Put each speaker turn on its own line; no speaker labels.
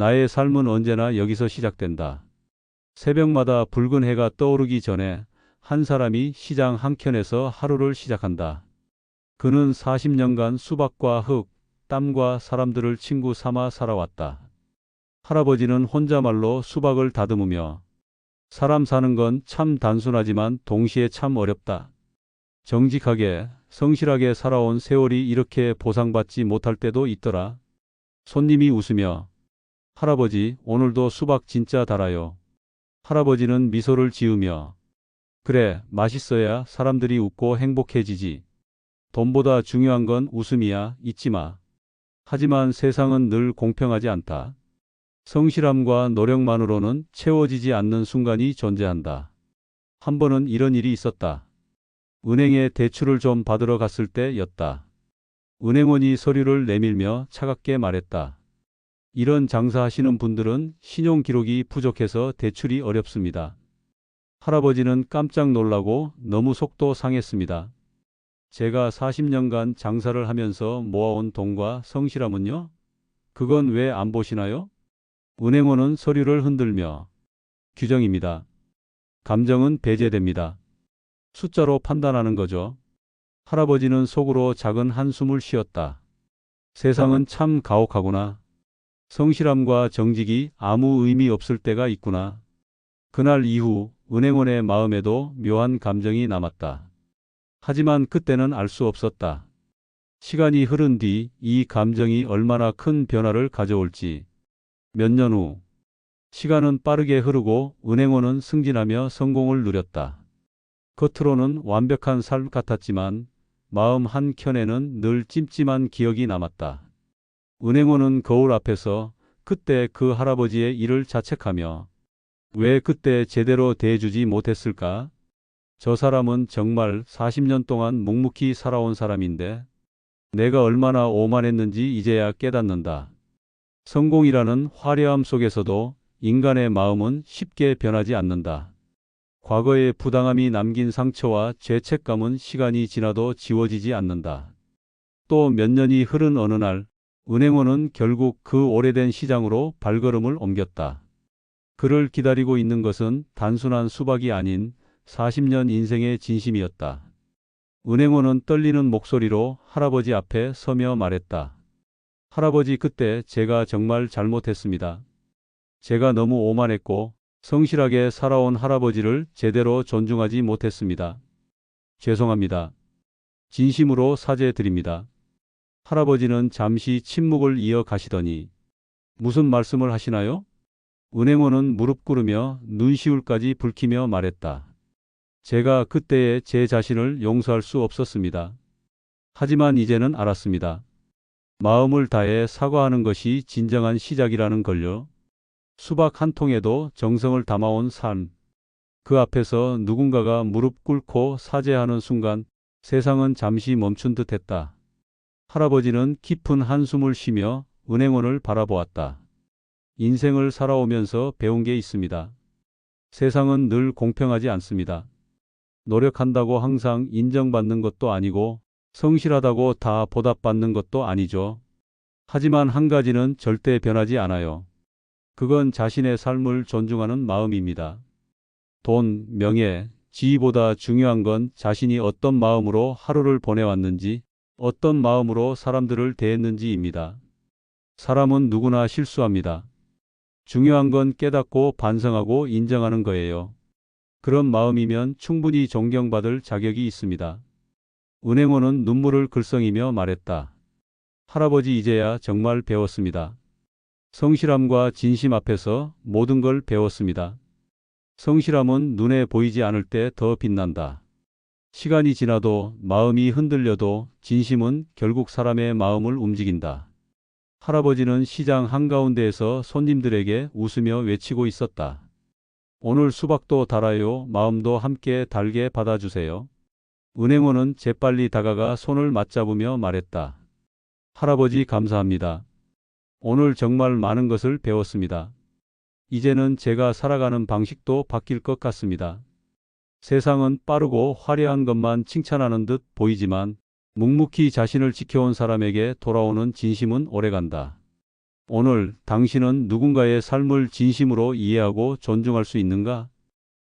나의 삶은 언제나 여기서 시작된다. 새벽마다 붉은 해가 떠오르기 전에 한 사람이 시장 한켠에서 하루를 시작한다. 그는 40년간 수박과 흙, 땀과 사람들을 친구 삼아 살아왔다. 할아버지는 혼자말로 수박을 다듬으며 사람 사는 건 참 단순하지만 동시에 참 어렵다. 정직하게, 성실하게 살아온 세월이 이렇게 보상받지 못할 때도 있더라. 손님이 웃으며 할아버지, 오늘도 수박 진짜 달아요. 할아버지는 미소를 지으며 그래, 맛있어야 사람들이 웃고 행복해지지. 돈보다 중요한 건 웃음이야, 잊지 마. 하지만 세상은 늘 공평하지 않다. 성실함과 노력만으로는 채워지지 않는 순간이 존재한다. 한 번은 이런 일이 있었다. 은행에 대출을 좀 받으러 갔을 때였다. 은행원이 서류를 내밀며 차갑게 말했다. 이런 장사하시는 분들은 신용 기록이 부족해서 대출이 어렵습니다. 할아버지는 깜짝 놀라고 너무 속도 상했습니다. 제가 40년간 장사를 하면서 모아온 돈과 성실함은요? 그건 왜 안 보시나요? 은행원은 서류를 흔들며 규정입니다. 감정은 배제됩니다. 숫자로 판단하는 거죠. 할아버지는 속으로 작은 한숨을 쉬었다. 세상은 참 가혹하구나. 성실함과 정직이 아무 의미 없을 때가 있구나. 그날 이후 은행원의 마음에도 묘한 감정이 남았다. 하지만 그때는 알 수 없었다. 시간이 흐른 뒤 이 감정이 얼마나 큰 변화를 가져올지. 몇 년 후, 시간은 빠르게 흐르고 은행원은 승진하며 성공을 누렸다. 겉으로는 완벽한 삶 같았지만 마음 한켠에는 늘 찜찜한 기억이 남았다. 은행원은 거울 앞에서 그때 그 할아버지의 일을 자책하며 왜 그때 제대로 대해주지 못했을까? 저 사람은 정말 40년 동안 묵묵히 살아온 사람인데 내가 얼마나 오만했는지 이제야 깨닫는다. 성공이라는 화려함 속에서도 인간의 마음은 쉽게 변하지 않는다. 과거의 부당함이 남긴 상처와 죄책감은 시간이 지나도 지워지지 않는다. 또 몇 년이 흐른 어느 날 은행원은 결국 그 오래된 시장으로 발걸음을 옮겼다. 그를 기다리고 있는 것은 단순한 수박이 아닌 40년 인생의 진심이었다. 은행원은 떨리는 목소리로 할아버지 앞에 서며 말했다. 할아버지 그때 제가 정말 잘못했습니다. 제가 너무 오만했고 성실하게 살아온 할아버지를 제대로 존중하지 못했습니다. 죄송합니다. 진심으로 사죄드립니다. 할아버지는 잠시 침묵을 이어가시더니 무슨 말씀을 하시나요? 은행원은 무릎 꿇으며 눈시울까지 붉히며 말했다. 제가 그때의 제 자신을 용서할 수 없었습니다. 하지만 이제는 알았습니다. 마음을 다해 사과하는 것이 진정한 시작이라는 걸요. 수박 한 통에도 정성을 담아온 삶. 그 앞에서 누군가가 무릎 꿇고 사죄하는 순간 세상은 잠시 멈춘 듯 했다. 할아버지는 깊은 한숨을 쉬며 은행원을 바라보았다. 인생을 살아오면서 배운 게 있습니다. 세상은 늘 공평하지 않습니다. 노력한다고 항상 인정받는 것도 아니고 성실하다고 다 보답받는 것도 아니죠. 하지만 한 가지는 절대 변하지 않아요. 그건 자신의 삶을 존중하는 마음입니다. 돈, 명예, 지위보다 중요한 건 자신이 어떤 마음으로 하루를 보내왔는지, 어떤 마음으로 사람들을 대했는지입니다. 사람은 누구나 실수합니다. 중요한 건 깨닫고 반성하고 인정하는 거예요. 그런 마음이면 충분히 존경받을 자격이 있습니다. 은행원은 눈물을 글썽이며 말했다. 할아버지 이제야 정말 배웠습니다. 성실함과 진심 앞에서 모든 걸 배웠습니다. 성실함은 눈에 보이지 않을 때 더 빛난다. 시간이 지나도 마음이 흔들려도 진심은 결국 사람의 마음을 움직인다. 할아버지는 시장 한가운데에서 손님들에게 웃으며 외치고 있었다. 오늘 수박도 달아요. 마음도 함께 달게 받아주세요. 은행원은 재빨리 다가가 손을 맞잡으며 말했다. 할아버지 감사합니다. 오늘 정말 많은 것을 배웠습니다. 이제는 제가 살아가는 방식도 바뀔 것 같습니다. 세상은 빠르고 화려한 것만 칭찬하는 듯 보이지만 묵묵히 자신을 지켜온 사람에게 돌아오는 진심은 오래간다. 오늘 당신은 누군가의 삶을 진심으로 이해하고 존중할 수 있는가?